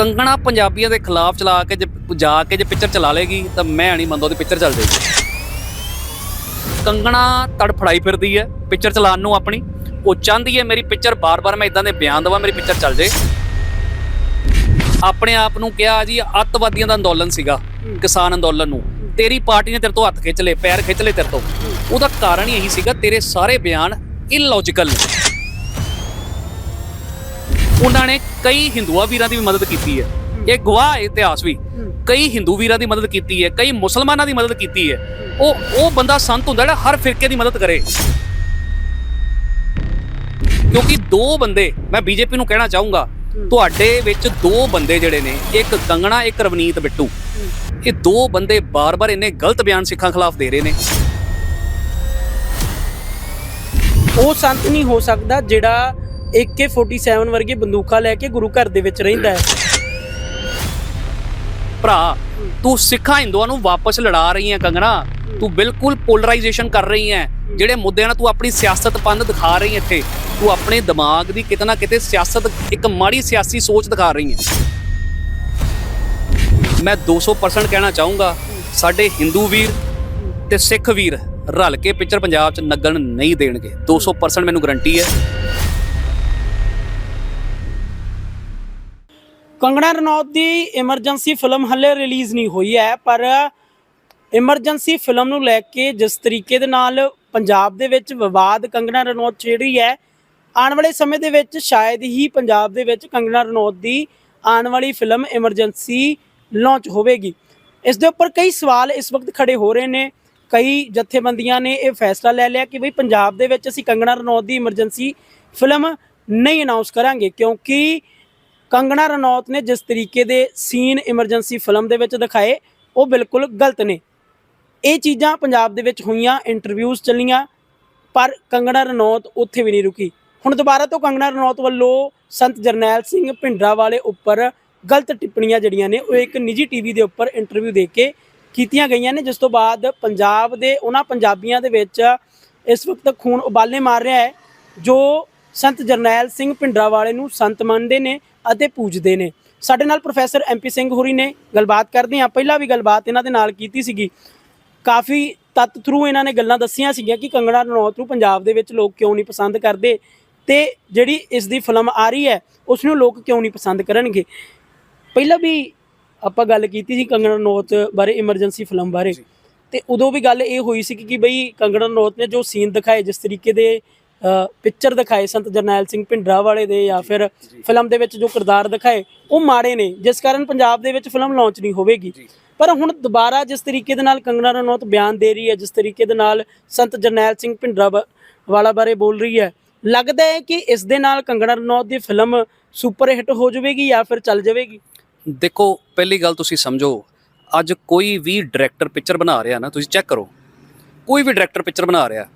ਕੰਗਣਾ ਪੰਜਾਬੀਆਂ ਦੇ ਖਿਲਾਫ ਚਲਾ ਕੇ ਜੇ ਜਾ ਕੇ ਜੇ ਪਿਕਚਰ ਚਲਾ ਲੇਗੀ, ਤਾਂ ਮੈਂ ਨਹੀਂ ਮੰਨਦਾ ਉਹਦੀ ਪਿਕਚਰ ਚੱਲ ਜਾਏਗੀ। ਕੰਗਣਾ ਤੜਫੜਾਈ ਫਿਰਦੀ ਹੈ, ਪਿਕਚਰ ਚਲਾਉਣ ਨੂੰ ਆਪਣੀ। ਉਹ ਚਾਹੁੰਦੀ ਹੈ ਮੇਰੀ ਪਿਕਚਰ ਬਾਰ-ਬਾਰ ਮੈਂ ਇਦਾਂ ਦੇ ਬਿਆਨ ਦਵਾਂ, ਮੇਰੀ ਪਿਕਚਰ ਚੱਲ ਜੇ। ਆਪਣੇ ਆਪ ਨੂੰ ਕਿਹਾ ਜੀ, ਅੱਤਵਾਦੀਆਂ ਦਾ ਅੰਦੋਲਨ ਸੀਗਾ, ਕਿਸਾਨ ਅੰਦੋਲਨ ਨੂੰ। ਤੇਰੀ ਪਾਰਟੀ ਨੇ ਤੇਰੇ ਤੋਂ ਹੱਥ ਖਿੱਚ ਲਏ, ਪੈਰ ਖਿੱਚ ਲਏ ਤੇਰੇ ਤੋਂ। ਉਹਦਾ ਕਾਰਨ ਹੀ ਇਹੀ ਸੀਗਾ, ਤੇਰੇ ਸਾਰੇ ਬਿਆਨ ਇਲੌਜੀਕਲ ਨੇ। ਉਹਨਾਂ ਨੇ ਕਈ ਹਿੰਦੂਆ ਵੀਰਾਂ ਦੀ ਵੀ ਮਦਦ ਕੀਤੀ ਹੈ। ਇਹ ਗਵਾਹ ਹੈ ਇਤਿਹਾਸ ਵੀ ਕਈ ਹਿੰਦੂ ਵੀਰਾਂ ਦੀ ਮਦਦ ਕੀਤੀ ਹੈ, ਕਈ ਮੁਸਲਮਾਨਾਂ ਦੀ ਮਦਦ ਕੀਤੀ ਹੈ। ਉਹ ਉਹ ਬੰਦਾ ਸੰਤ ਹੁੰਦਾ ਜਿਹੜਾ ਹਰ ਫਿਰਕੇ ਦੀ ਮਦਦ ਕਰੇ। ਕਿਉਂਕਿ ਦੋ ਬੰਦੇ, ਮੈਂ ਬੀਜੇਪੀ ਨੂੰ ਕਹਿਣਾ ਚਾਹੂੰਗਾ, ਤੁਹਾਡੇ ਵਿੱਚ ਦੋ ਬੰਦੇ ਜਿਹੜੇ ਨੇ, ਇੱਕ ਕੰਗਣਾ, ਇੱਕ ਰਵਨੀਤ ਬਿੱਟੂ। ਇਹ ਦੋ ਬੰਦੇ ਬਾਰ-ਬਾਰ ਇੰਨੇ ਗਲਤ ਬਿਆਨ ਸਿੱਖਾਂ ਖਿਲਾਫ ਦੇ ਰਹੇ ਨੇ। ਉਹ ਸੰਤ ਨਹੀਂ ਹੋ ਸਕਦਾ ਜਿਹੜਾ AK47 ਵਰਗੀ ਬੰਦੂਕਾਂ ਲੈ ਕੇ ਗੁਰੂ ਘਰ ਦੇ ਵਿੱਚ ਰਹਿੰਦਾ ਹੈ। ਭਰਾ, ਤੂੰ ਸਿੱਖਾਂ ਹਿੰਦੂਆਂ ਨੂੰ ਵਾਪਸ ਲੜਾ ਰਹੀ ਹੈ ਕੰਗਣਾ। ਤੂੰ ਬਿਲਕੁਲ ਪੋਲਰਾਈਜੇਸ਼ਨ ਕਰ ਰਹੀ ਹੈ। ਜਿਹੜੇ ਮੁੱਦਿਆਂ ਨਾਲ ਤੂੰ ਆਪਣੀ ਸਿਆਸਤ ਪੰਨ ਦਿਖਾ ਰਹੀ ਹੈ ਇੱਥੇ, ਤੂੰ ਆਪਣੇ ਦਿਮਾਗ ਦੀ ਕਿਤੇ ਨਾ ਕਿਤੇ ਸਿਆਸਤ, ਇੱਕ ਮਾੜੀ ਸਿਆਸੀ ਸੋਚ ਦਿਖਾ ਰਹੀ ਹੈ। ਮੈਂ 200% ਕਹਿਣਾ ਚਾਹੂੰਗਾ, ਸਾਡੇ ਹਿੰਦੂ ਵੀਰ ਤੇ ਸਿੱਖ ਵੀਰ ਰਲ ਕੇ ਪਿਕਚਰ ਪੰਜਾਬ 'ਚ ਨਗਣ ਨਹੀਂ ਦੇਣਗੇ। 200% ਮੈਨੂੰ ਗਰੰਟੀ ਹੈ। ਕੰਗਣਾ ਰਣੌਤ ਦੀ ਐਮਰਜੈਂਸੀ ਫਿਲਮ ਹੱਲੇ ਰਿਲੀਜ਼ ਨਹੀਂ ਹੋਈ ਹੈ, ਪਰ ਐਮਰਜੈਂਸੀ ਫਿਲਮ ਨੂੰ ਲੈ ਕੇ ਜਿਸ ਤਰੀਕੇ ਦੇ ਨਾਲ ਪੰਜਾਬ ਦੇ ਵਿੱਚ ਵਿਵਾਦ ਕੰਗਣਾ ਰਣੌਤ ਛੇੜ ਰਹੀ ਹੈ, ਆਉਣ ਵਾਲੇ ਸਮੇਂ ਦੇ ਵਿੱਚ ਸ਼ਾਇਦ ਹੀ ਪੰਜਾਬ ਦੇ ਵਿੱਚ ਕੰਗਣਾ ਰਣੌਤ ਦੀ ਆਉਣ ਵਾਲੀ ਫਿਲਮ ਐਮਰਜੈਂਸੀ ਲਾਂਚ ਹੋਵੇਗੀ। ਇਸ ਦੇ ਉੱਪਰ ਕਈ ਸਵਾਲ ਇਸ ਵਕਤ ਖੜੇ ਹੋ ਰਹੇ ਨੇ, ਕਈ ਜਥੇਬੰਦੀਆਂ ਨੇ ਇਹ ਫੈਸਲਾ ਲੈ ਲਿਆ ਕਿ ਬਈ ਪੰਜਾਬ ਦੇ ਵਿੱਚ ਅਸੀਂ ਕੰਗਣਾ ਰਣੌਤ ਦੀ ਐਮਰਜੈਂਸੀ ਫਿਲਮ ਨਹੀਂ ਅਨਾਉਂਸ ਕਰਾਂਗੇ, ਕਿਉਂਕਿ ਕੰਗਣਾ ਰਣੌਤ ਨੇ ਜਿਸ ਤਰੀਕੇ ਦੇ ਸੀਨ ਐਮਰਜੈਂਸੀ ਫਿਲਮ ਦੇ ਵਿੱਚ ਦਿਖਾਏ, ਉਹ ਬਿਲਕੁਲ ਗਲਤ ਨੇ। ਇਹ ਚੀਜ਼ਾਂ ਪੰਜਾਬ ਦੇ ਵਿੱਚ ਹੋਈਆਂ ਇੰਟਰਵਿਊਜ਼ ਚੱਲੀਆਂ, ਪਰ ਕੰਗਣਾ ਰਣੌਤ ਉੱਥੇ ਵੀ ਨਹੀਂ ਰੁਕੀ। ਹੁਣ ਦੁਬਾਰਾ ਤੋਂ ਕੰਗਣਾ ਰਣੌਤ ਵੱਲੋਂ ਸੰਤ ਜਰਨੈਲ ਸਿੰਘ ਭਿੰਡਰਾ ਵਾਲੇ ਉੱਪਰ ਗਲਤ ਟਿੱਪਣੀਆਂ ਜਿਹੜੀਆਂ ਨੇ, ਉਹ ਇੱਕ ਨਿੱਜੀ ਟੀਵੀ ਦੇ ਉੱਪਰ ਇੰਟਰਵਿਊ ਦੇ ਕੇ ਕੀਤੀਆਂ ਗਈਆਂ ਨੇ, ਜਿਸ ਤੋਂ ਬਾਅਦ ਪੰਜਾਬ ਦੇ ਉਹਨਾਂ ਪੰਜਾਬੀਆਂ ਦੇ ਵਿੱਚ ਇਸ ਵਕਤ ਖੂਨ ਉਬਾਲੇ ਮਾਰ ਰਿਹਾ ਹੈ, ਜੋ ਸੰਤ ਜਰਨੈਲ ਸਿੰਘ ਭਿੰਡਰਾ ਵਾਲੇ ਨੂੰ ਸੰਤ ਮੰਨਦੇ ਨੇ ਅਤੇ ਪੂਜਦੇ ਨੇ। ਸਾਡੇ ਨਾਲ ਪ੍ਰੋਫੈਸਰ ਐਮਪੀ ਸਿੰਘ ਹੋਰੀ ਨੇ ਗੱਲਬਾਤ ਕਰਦੇ ਹਾਂ। ਪਹਿਲਾਂ ਵੀ ਗੱਲਬਾਤ ਇਹਨਾਂ ਦੇ ਨਾਲ ਕੀਤੀ ਸੀਗੀ। ਕਾਫੀ ਤੱਤ ਥਰੂ ਇਹਨਾਂ ਨੇ ਗੱਲਾਂ ਦੱਸੀਆਂ ਸੀਗੀਆਂ ਕਿ ਕੰਗਣਾ ਰਣੌਤ ਨੂੰ ਪੰਜਾਬ ਦੇ ਵਿੱਚ ਲੋਕ ਕਿਉਂ ਨਹੀਂ ਪਸੰਦ ਕਰਦੇ ਤੇ ਜਿਹੜੀ ਇਸ ਦੀ ਫਿਲਮ ਆ ਰਹੀ ਹੈ ਉਸ ਨੂੰ ਲੋਕ ਕਿਉਂ ਨਹੀਂ ਪਸੰਦ ਕਰਨਗੇ? ਪਹਿਲਾਂ ਵੀ ਆਪਾਂ ਗੱਲ ਕੀਤੀ ਸੀ ਕੰਗਣਾ ਰਣੌਤ ਬਾਰੇ ਐਮਰਜੈਂਸੀ ਫਿਲਮ ਬਾਰੇ। ਤੇ ਉਦੋਂ ਵੀ ਗੱਲ ਇਹ ਹੋਈ ਸੀ ਕਿ ਬਈ ਕੰਗਣਾ ਰਣੌਤ ਨੇ ਜੋ ਸੀਨ ਦਿਖਾਏ ਜਿਸ ਤਰੀਕੇ ਦੇ ਪਿਕਚਰ ਦਿਖਾਏ ਸੰਤ ਜਰਨੈਲ ਸਿੰਘ ਭਿੰਡਰਾ ਵਾਲੇ ਦੇ ਜਾਂ ਫਿਰ ਫਿਲਮ ਦੇ ਵਿੱਚ ਜੋ ਕਿਰਦਾਰ ਦਿਖਾਏ ਉਹ ਮਾੜੇ ਨੇ ਜਿਸ ਕਾਰਨ ਪੰਜਾਬ ਦੇ ਵਿੱਚ ਫਿਲਮ ਲਾਂਚ ਨਹੀਂ ਹੋਵੇਗੀ। ਪਰ ਹੁਣ ਦੁਬਾਰਾ ਜਿਸ ਤਰੀਕੇ ਦੇ ਨਾਲ ਕੰਗਣਾ ਰਣੌਤ ਬਿਆਨ ਦੇ ਰਹੀ ਹੈ ਜਿਸ ਤਰੀਕੇ ਦੇ ਨਾਲ ਸੰਤ ਜਰਨੈਲ ਸਿੰਘ ਭਿੰਡਰਾ ਵਾਲਾ ਬਾਰੇ ਬੋਲ ਰਹੀ ਹੈ ਲੱਗਦਾ ਹੈ ਕਿ ਇਸ ਦੇ ਨਾਲ ਕੰਗਣਾ ਰਣੌਤ ਦੀ ਫਿਲਮ ਸੁਪਰ ਹਿੱਟ ਹੋ ਜਾਵੇਗੀ ਜਾਂ ਫਿਰ ਚੱਲ ਜਾਵੇਗੀ? ਦੇਖੋ ਪਹਿਲੀ ਗੱਲ ਤੁਸੀਂ ਸਮਝੋ ਅੱਜ ਕੋਈ ਵੀ ਡਾਇਰੈਕਟਰ ਪਿਕਚਰ ਬਣਾ ਰਿਹਾ ਨਾ ਤੁਸੀਂ ਚੈੱਕ ਕਰੋ। ਕੋਈ ਵੀ ਡਾਇਰੈਕਟਰ ਪਿਕਚਰ ਬਣਾ ਰਿਹਾ